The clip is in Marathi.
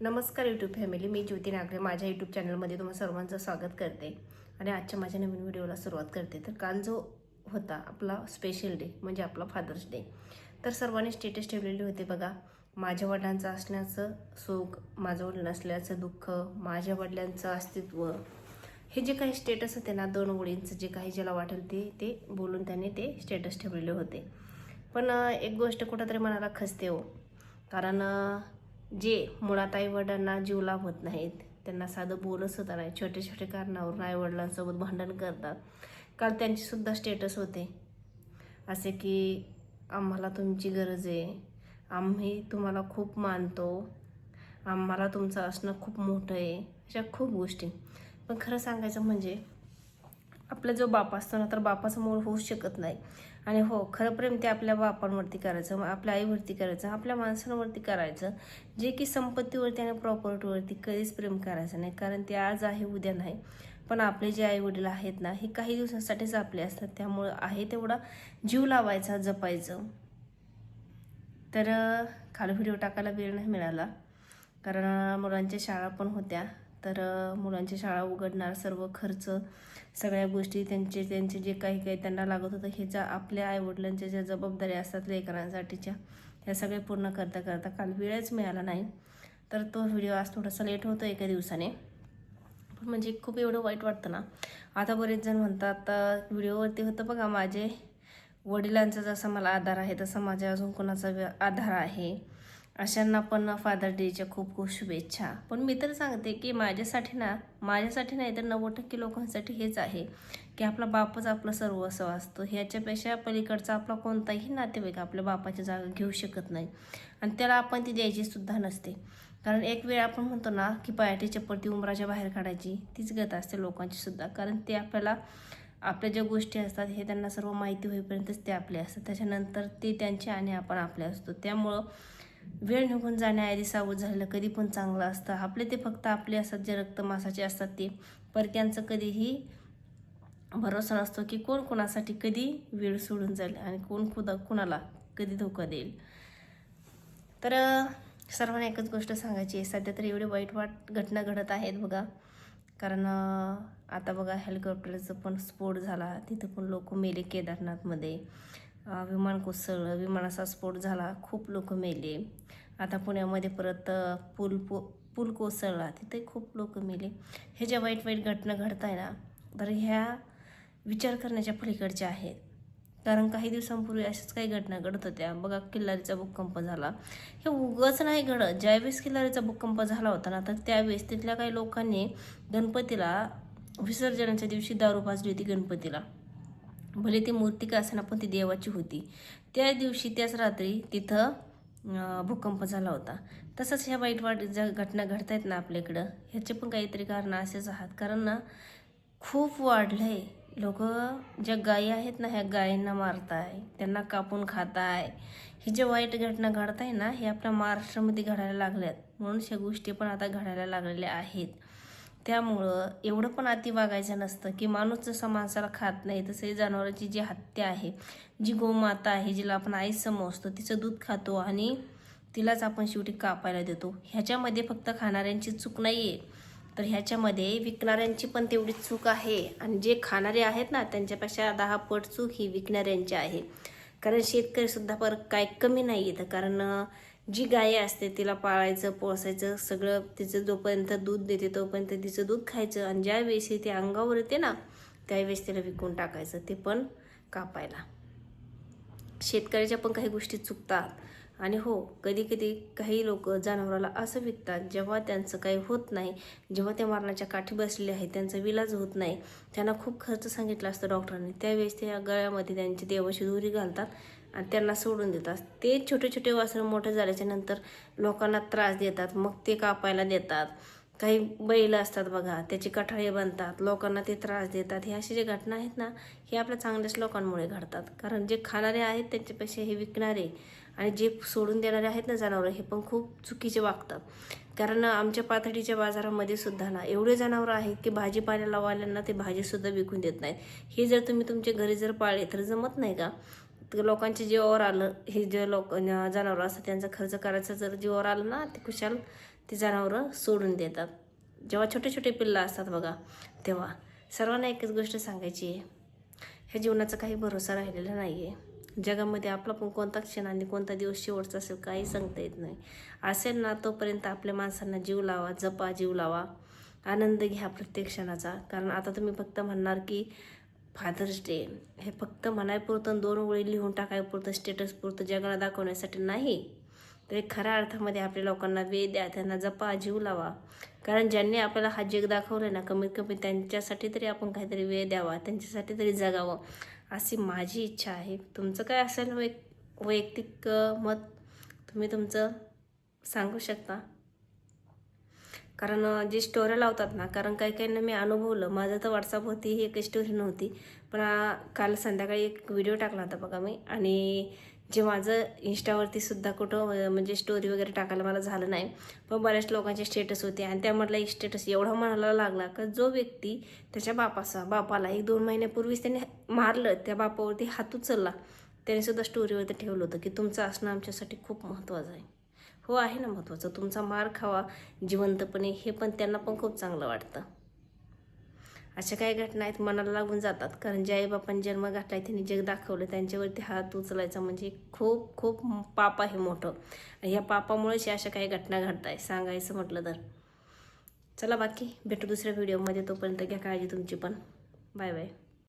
नमस्कार यूट्यूब फॅमिली मी ज्योती नागरे. माझ्या यूट्यूब चॅनलमध्ये तुम्हाला सर्वांचं स्वागत करते. आणि आजच्या माझ्या नवीन व्हिडिओला सुरुवात करते. तर काल जो होता आपला स्पेशल डे म्हणजे आपला फादर्स डे तर सर्वांनी स्टेटस ठेवलेले होते बघा. माझ्या वडिलांचं असण्याचं सुख माझं वडील नसल्याचं दुःख माझ्या वडिलांचं अस्तित्व हे जे काही स्टेटस होते ना दोन ओळींचं जे काही ज्याला वाटेल ते ते बोलून त्यांनी ते स्टेटस ठेवलेले होते. पण एक गोष्ट कुठंतरी मनाला खसते हो. कारण जे मुळात आई वडिलांना जीव लाभत नाहीत त्यांना साधं बोलत सुद्धा नाही छोटे छोटे कारणावरून आई वडिलांसोबत भांडण करतात. काल त्यांचीसुद्धा स्टेटस होते. असे की आम्हाला तुमची गरज आहे. आम्ही तुम्हाला खूप मानतो. आम्हाला तुमचं असणं खूप मोठं आहे. अशा खूप गोष्टी. पण खरं सांगायचं म्हणजे आपला जो बाप असतो ना तर बापाचं मूळ होऊ शकत नाही. आणि हो खरं प्रेम ते आपल्या बापांवरती करायचं मग आपल्या आईवरती करायचं आपल्या माणसांवरती करायचं. जे की संपत्तीवरती आणि प्रॉपर्टीवरती कधीच प्रेम करायचं नाही कारण ते आज आहे उद्या नाही. पण आपले जे आई वडील आहेत ना हे काही दिवसांसाठीच आपले असतात. त्यामुळं आहे तेवढा जीव लावायचा जपायचं. तर काल व्हिडिओ टाकायला वेळ नाही मिळाला. कारण मुलांच्या शाळा पण होत्या. तर मुलांची शाळा उघडणार सर्व खर्च सगळ्या गोष्टी त्यांचे त्यांचे जे काही काही त्यांना लागत होतं हे ज्या आपल्या आईवडिलांच्या ज्या जबाबदाऱ्या असतात लेकरांसाठीच्या ह्या सगळ्या पूर्ण करता करता काल वेळच मिळाला नाही. तर तो व्हिडिओ आज थोडासा लेट होतो एका दिवसाने. पण म्हणजे खूप एवढं वाईट वाटतं ना. आता बरेच जण म्हणतात व्हिडिओवरती होतं बघा माझे वडिलांचा जसा मला आधार आहे तसा माझ्या अजून कोणाचा आधार आहे. अशांना पण फादर डेच्या खूप खूप शुभेच्छा. पण मी तर सांगते की माझ्यासाठी ना माझ्यासाठी नाही तर नव्वद टक्के लोकांसाठी हेच आहे की आपला बापच आपलं सर्वस्व असतो. ह्याच्यापेक्षा पलीकडचा आपला कोणताही नातेवाईक आपल्या बापाची जागा घेऊ शकत नाही. आणि त्याला आपण ती द्यायचीसुद्धा नसते. कारण एक वेळ आपण म्हणतो ना की पायाची चप्पल ती उमराच्या बाहेर काढायची तीच गत असते लोकांची सुद्धा. कारण ते आपल्याला आपल्या ज्या गोष्टी असतात हे त्यांना सर्व माहिती होईपर्यंतच ते आपले असतात. त्याच्यानंतर ते त्यांचे आणि आपण आपले असतो. त्यामुळं वेळ निघून जाण्याआधी सावध झालं कधी पण चांगलं असतं. आपले ते फक्त आपले असतात जे रक्तमासाचे असतात ते. परक्यांचं कधीही भरोसा नसतो की कोण कोणासाठी कधी वेळ सोडून जाईल आणि कोण खुदा कुणाला कधी धोका देईल. तर सर्वांना एकच गोष्ट सांगायची आहे. सध्या तर एवढे वाईट वाट घटना घडत आहेत बघा. कारण आता बघा हेलिकॉप्टरचं पण स्फोट झाला. तिथं पण लोक मेले केदारनाथमध्ये. विमान कोसळलं विमानाचा स्फोट झाला खूप लोक मेले. आता पुण्यामध्ये परत पूल पो पूल कोसळला तिथे खूप लोक मेले. हे ज्या वाईट वाईट घटना घडत आहे ना तर ह्या विचार करण्याच्या पलीकडच्या आहेत. कारण काही दिवसांपूर्वी अशाच काही घटना घडत होत्या. बघा किल्लारीचा भूकंप झाला. हे उगच नाही घडत. ज्यावेळेस किल्लारीचा भूकंप झाला होता ना तर त्यावेळेस तिथल्या काही लोकांनी गणपतीला विसर्जनाच्या दिवशी दारू पाजली होती गणपतीला. भले ती मूर्ती का असेना पण ती देवाची होती. त्या दिवशी त्याच रात्री तिथं भूकंप झाला होता. तसंच ह्या वाईट वाईट ज्या घटना घडत आहेत ना आपल्याकडं ह्याचे पण काहीतरी कारणं असेच आहात कारण ना खूप आहे लोक ज्या गायी आहेत ना ह्या गायींना मारताय त्यांना कापून खाताय. ही जे वाईट घटना घडत आहे ना हे आपल्या महाराष्ट्रामध्ये घडायला लागल्यात. म्हणून ह्या गोष्टी पण आता घडायला लागलेल्या आहेत. त्यामुळं एवढं पण अति वागायचं नसतं की माणूस जसा माणसाला खात नाही. तसे जनावरांची जी हत्या आहे जी गोमाता आहे जिला आपण आई समजतो तिचं दूध खातो आणि तिलाच आपण शेवटी कापायला देतो. ह्याच्यामध्ये फक्त खाणाऱ्यांची चूक नाही आहे तर ह्याच्यामध्ये विकणाऱ्यांची पण तेवढीच चूक आहे आणि जे खाणारे आहेत ना त्यांच्यापेक्षा दहा पट चूक ही विकणाऱ्यांची आहे. कारण शेतकरीसुद्धा पर काय कमी नाही येतं कारण जी गाय असते तिला पाळायचं पोसायचं सगळं तिचं जोपर्यंत दूध देते तोपर्यंत तिचं दूध खायचं. आणि ज्या वेळेस ते अंगावर येते ना त्यावेळेस तिला विकून टाकायचं ते पण कापायला. शेतकऱ्याच्या पण काही गोष्टी चुकतात. आणि हो कधी कधी काही लोक जनावराला असं विकतात जेव्हा त्यांचं काही होत नाही जेव्हा ते मरणाच्या काठी बसलेले आहेत त्यांचा विलाज होत नाही. त्यांना खूप खर्च सांगितला असतं डॉक्टरांनी. त्यावेळेस ते गळ्यामध्ये त्यांची देवाची दोरी घालतात आणि त्यांना सोडून देतात. ते छोटे छोटे वासरं मोठे झाल्याच्यानंतर लोकांना त्रास देतात मग ते कापायला देतात. काही बैल असतात बघा त्याची कठाळे बनतात लोकांना ते त्रास देतात. हे असे जे घटना आहेत ना हे आपल्या चांगल्याच लोकांमुळे घडतात. कारण जे खाणारे आहेत त्यांच्यापेक्षा हे विकणारे आणि जे सोडून देणारे आहेत ना जनावरं हे पण खूप चुकीचे वागतात. कारण आमच्या पाथडीच्या बाजारामध्ये सुद्धा ना एवढे जनावरं आहेत की भाजीपाल्याला वाल्यांना ते भाजीसुद्धा विकून देत नाहीत. हे जर तुम्ही तुमच्या घरी जर पाळले तर जमत नाही का? तर लोकांच्या जीवावर आलं हे जे लोक जनावरं असतात त्यांचा खर्च करायचा जर जीवावर आलं ना ते खुशाल ते जनावरं सोडून देतात. जेव्हा छोटे छोटे पिल्लं असतात बघा तेव्हा. सर्वांना एकच गोष्ट सांगायची आहे. ह्या जीवनाचा काही भरोसा राहिलेला नाही आहे जगामध्ये आपला पण कोणता क्षण आणि कोणता दिवस शेवटचा असेल काही सांगता येत नाही. असेल ना तोपर्यंत आपल्या माणसांना जीव लावा जपा जीव लावा. आनंद घ्या प्रत्येक क्षणाचा. कारण आता तुम्ही फक्त म्हणणार की फादर्स डे हे फक्त म्हणायपुरतं दोन ओळी लिहून टाकायपुरतं स्टेटसपुरतं जगाला दाखवण्यासाठी नाही. तर एक खऱ्या अर्थामध्ये आपल्या लोकांना वेळ द्या त्यांना जपा जीव लावा. कारण ज्यांनी आपल्याला हा जग दाखवलं ना कमीत कमी त्यांच्यासाठी तरी आपण काहीतरी वेळ द्यावा त्यांच्यासाठी तरी जगावं अशी माझी इच्छा आहे. तुमचं काय असेल वै वैयक्तिक मत तुम्ही तुमचं सांगू शकता? कारण जे स्टोऱ्या लावतात ना कारण काही काहींना मी अनुभवलं. माझं तर व्हॉट्सअपवरती ही एक स्टोरी नव्हती. पण काल संध्याकाळी एक व्हिडिओ टाकला होता बघा मी. आणि जे माझं इंस्टावरती सुद्धा कुठं म्हणजे स्टोरी वगैरे टाकायला मला झालं नाही. पण बऱ्याच लोकांचे स्टेटस होते आणि त्यामधला एक स्टेटस एवढा म्हणायला लागला का जो व्यक्ती त्याच्या बापाचा बापाला एक दोन महिन्यापूर्वीच त्याने मारलं त्या बापावरती हात उचलला त्याने सुद्धा स्टोरीवरती ठेवलं होतं की तुमचं असणं आमच्यासाठी खूप महत्त्वाचं आहे. हो आहे ना महत्त्वाचं तुमचा मार खावा जिवंतपणे हे पण त्यांना पण खूप चांगलं वाटतं. अशा काही घटना आहेत मनाला लागून जातात. कारण जे आईबापांनी जन्म घातलाय त्यांनी जग दाखवलं त्यांच्यावरती हात उचलायचा म्हणजे खूप खूप पाप आहे मोठं. ह्या पापामुळेच अशा काही घटना घडत आहे सांगायचं म्हटलं तर. चला बाकी भेटू दुसऱ्या व्हिडिओमध्ये तोपर्यंत घ्या काळजी तुमची पण. Bye bye.